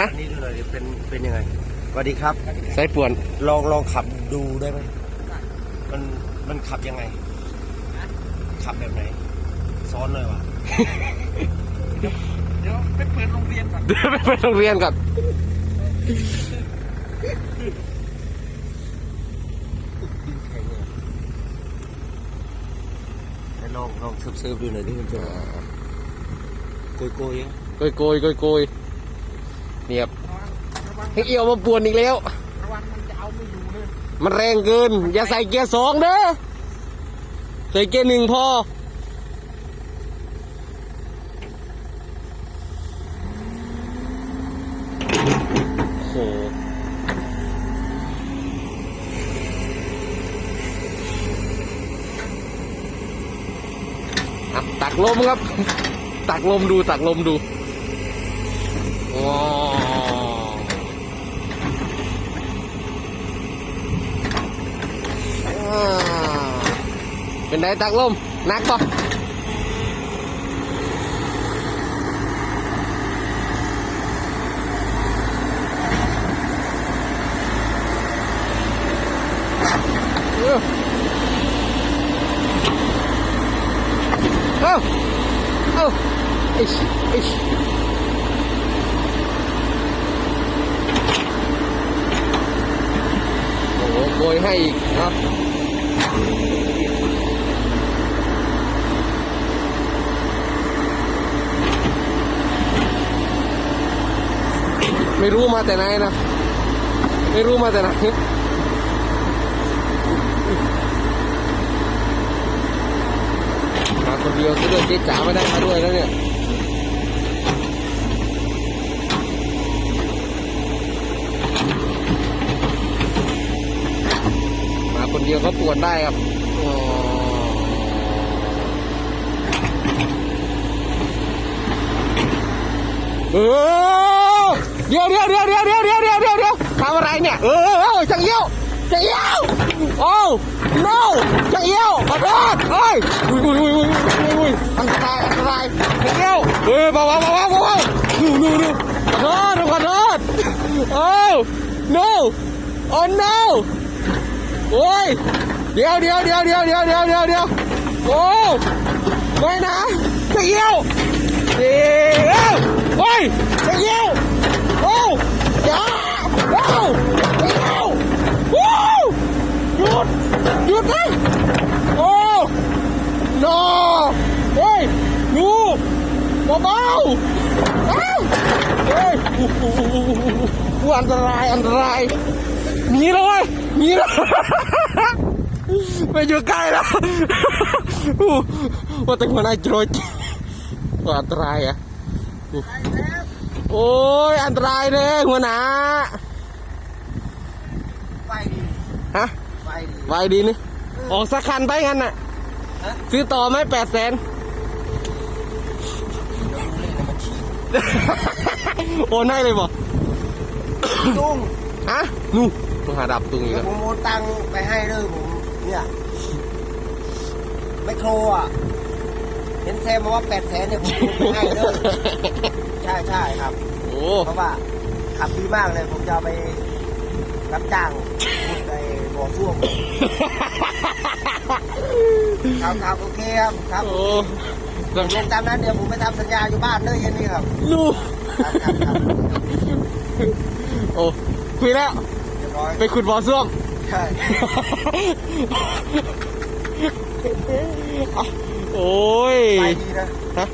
ฮะ อันนี้ดูหน่อยดิเป็นเป็นยังไงสวัสดีครับ สายป่วน ลองลองขับดูได้ไหมมันมันขับยังไง ขับแบบไหน ซ้อนหน่อยว่ะเดี๋ยวไปเปิดโรงเรียนก่อน เดี๋ยวไปไปโรงเรียนก่อนดินแข็งเลยให้ลองลองเซิร์ฟๆดูหน่อยดิมันจะโกยโกยๆยังโกยโกยโกยโกยเนี่ยครับให้เอี่ยวมาป่วนอีกแล้ว ระวังมันจะเอาไม่อยู่เลยมันแรงเกิน อย่าใส่เกียร์สองเด้อใส่เกียร์หนึ่งพอโอ้โหตักลมครับ ตักลมดูตักลมดูว้า bên đây tăng luôn nát con Oh! Oh! Ish! Ish! Ủa, bồi hay không? ไม่รู้มาแต่ไหนนะ ไม่รู้มาแต่ไหนมาคนเดียวซะด้วยเจ๊จ๋าไม่ได้มาด้วยแล้วเนี่ย มาคน เดียวก็ปวดได้ครับเออเดี๋ยวเดี๋ยวเดี๋ยวเดี๋ยวเดี๋ยวเดี๋ยวเดี๋ยวเดี๋ยวเดี๋ยวทำอะไรเนี่ย เออจังเยี่ยวจังเยี่ยวโอ้ no จังเยี่ยวขอโทษเฮ้ยอุ้ยอุ้ยอุ้ยอุ้ยอุ้ยอุ้ยอันตรายอันตรายจังเยี่ยวเออเบาเบาเบาเบาเบาดูดูดูขอโทษขอโทษโอ้ no oh no โอ้ย เดี๋ยวเดี๋ยวเดี๋ยวเดี๋ยวเดี๋ยวเดี๋ยวเดี๋ยวเดี๋ยวโอ้ไม่นะจะเยี่ยวเดี๋ยวโอ้ยจะเยี่ยวโอ้อย่าโอ้จะเยี่ยวโอ้หยุดหยุดนะโอ้ no เฮ้ยดูเบาๆเอ้าเฮ้ยอันตรายอันตราย หนีเลยเว้ยหนีเลยไม่อยู่ใกล้แล้วอู้ว่าแต่หัวหน้าโจรว่าอันตรายอะอู้โอ้ยอันตรายเลยหัวหน้าไฟดีฮะไฟดีไวดีนี่ออกสักคันไปงั้นน่ะฮะซื้อต่อไหมแปดแสนโอนให้เลยบ่ตุ้งฮะนู่ ต้องหาดับตรงนี้เดี๋ยกัวนผมโอนตังค์ไปให้เลยผม เนี่ยไมโครอะ เห็นแซมมาว่าแปดแสนเนี่ยผมโอนไปให้เลยใช่ใช่ครับ โอ้เพราะว่าขับดีมากเลย ผมจะเอาไปรับจ้างไปบ่อซ่วมครับครับโอเคครับครับโอ้ลงตามนั้นเดี๋ยวผมไปทำสัญญาอยู่บ้านเลยเย็นนี้ครับนู่ครับครับครับโอ้คุยแล้ว เรียบร้อยไปขุดบ่อส้วมใช่โอ้ยไปดีนะฮะ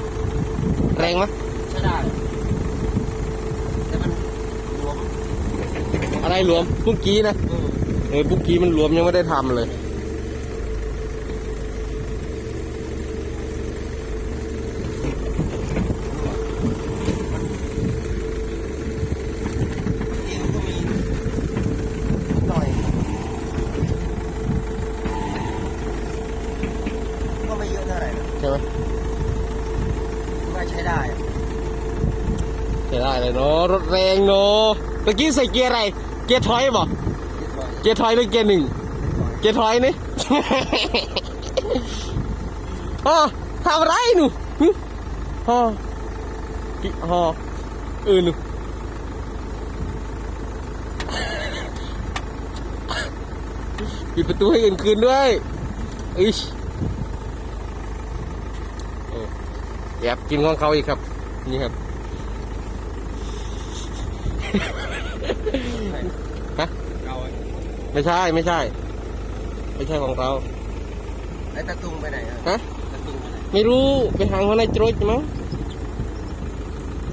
แรงไหมยใช่ได้แต่มันหลวมอะไรหลวมปุ้งกี้นะเออเออปุ้งกี้มันหลวมยังไม่ได้ทำเลย นารถแรงเนอะเมื่อกี้ใส่เกียร์อะไร เกียร์ถอยบ่เกียร์ถอยหรือเกียร์หนึ่งเกียร์ถอยนี่อ๋อทำไรหนูฮอกิฮอเออหนูปิดประตูให้อื่นคืนด้วยอิชแอบกินของเขาอีกครับ นี่ครับ ฮะเอาไว้ไม่ใช่ไม่ใช่ ไม่ใช่ของเราแล้วตะตุงไปไหนอะฮะตะตุงไปไหนไม่รู้ไปหางเขาในโจรยมั้ง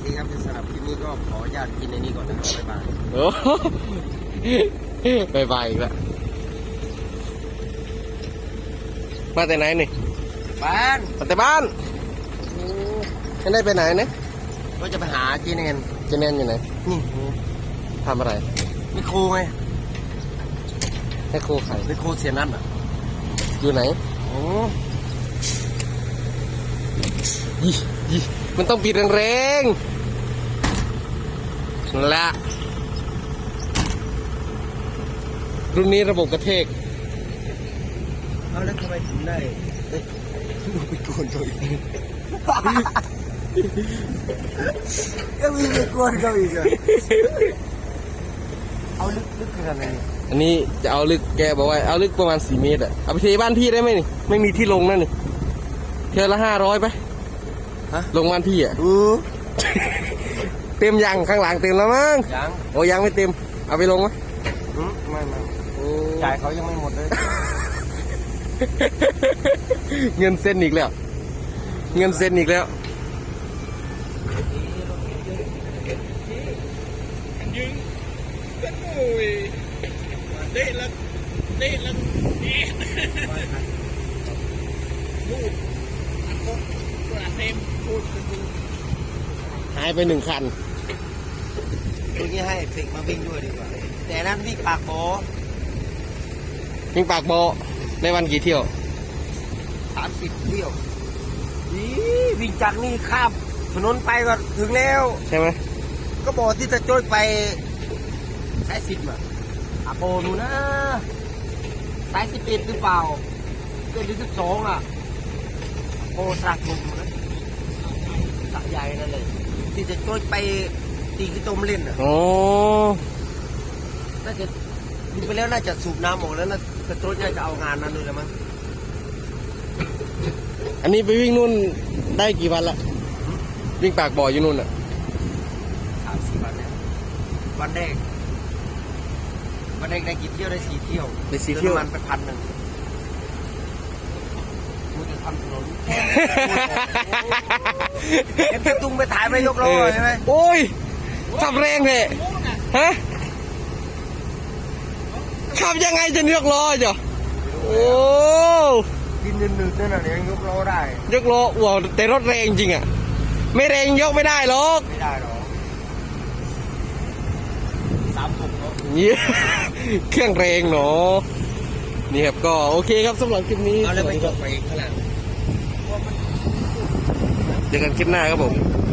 นี่ครับสำหรับคลิปนี้ก็ขออนุญาตกินในนี้ก่อนนะครับบ๊ายบาย โอ้บายบายอีกแล้วมาแต่ไหนนี่บ้านมาแต่บ้านไม่ได้ไปไหนนะก็จะไปหาจีเนนเจแนนอยู่ไหนนี่ทำอะไรไมโครไงให้ครูไข่ไมโครเสียนั่นอะ อยู่ไหนโอ้ยี่ยี่มันต้องปิดแรงๆนั่นแหละรุ่นนี้ระบบกระเทกเอาแล้วทำไมถึงได้เอ้ยไปโกนตัวเอง ก็มีไปโกนเขาอีกอะเอาลึกลึกขนาดไหนเนี่ยอันนี้จะเอาลึกแกบอกว่าเอาลึกประมาณสี่เมตรอะเอาไปเทบ้านพี่ได้ไหมนี่ไม่มีที่ลงนั่นนี่เทอละห้าร้อยไปฮะลงบ้านพี่อะอือเต็มยังข้างหลังเต็มแล้วมั้งยังโอ้ยังไม่เต็ม เอาไปลงไหมอืมไม่ไม่โอ้จ่ายเขายังไม่หมดเลย เงินเส้นอีกแล้ว เงินเส้นอีกแล้ว ยึงเป็นโอ้ ยเด็ดละเด็ดละเด็ดลูกอันก็ตัวเต็มพูดเป็นดูหายไปหนึ่งคันตัวนี้ให้ฟิกมาวิ่งด้วยดีกว่า แต่นั้นวิ่งปากโบวิ่งปากโบอในวันกี่เที่ยวสามสิบเที่ยวอีวิ่งจากนี่ข้ามถนนไปก็ถึงแล้ว ใช่ไหมก็บอกที่จะโจ้ยไป สายสิบอะอาโปนูนะสายสิบเอ็ดหรือเปล่าเป็นที่สิบสองอะโปสระผมนะสระใหญ่นั่นเลยที่จะโจ้ยไปตีกิโตมเล่นอะโอ้น่าจะดูไปแล้วน่าจะสูบน้ำออกแล้วน่าจะโจ้ยน่าจะเอางานนั้นเลยละมั้งอันนี้ไปวิ่งนู่นได้กี่วันละวิ่งปากบ่ออยู่นู่นอะสามสี่วันแล้ววันแรก วันแรกได้กี่เที่ยวได้สี่เที่ยวไปสี่เที่ยวติมน้ำมันไปพันหนึ่งมึงจะทำถนนเห็นพี่ตุ้งไปถ่ายไม่ยกล้อใช่ไหมโอ้ยขับแรงเลยฮะขับยังไงจะยกล้อจ้ะโอ้ดินหนึบๆนั่นน่ะยังยกล้อได้ ยกล้อว้าวแต่รถแรงจริงอะ ไม่แรงยกไม่ได้หรอกไม่ได้หรอกสามหกเนาะเนี่ยเครื่องแรงเนาะนี่ครับก็โอเคครับสำหรับคลิปนี้เอาแล้วไปจบไปอีกขนาดเจอกันคลิปหน้าครับผมเ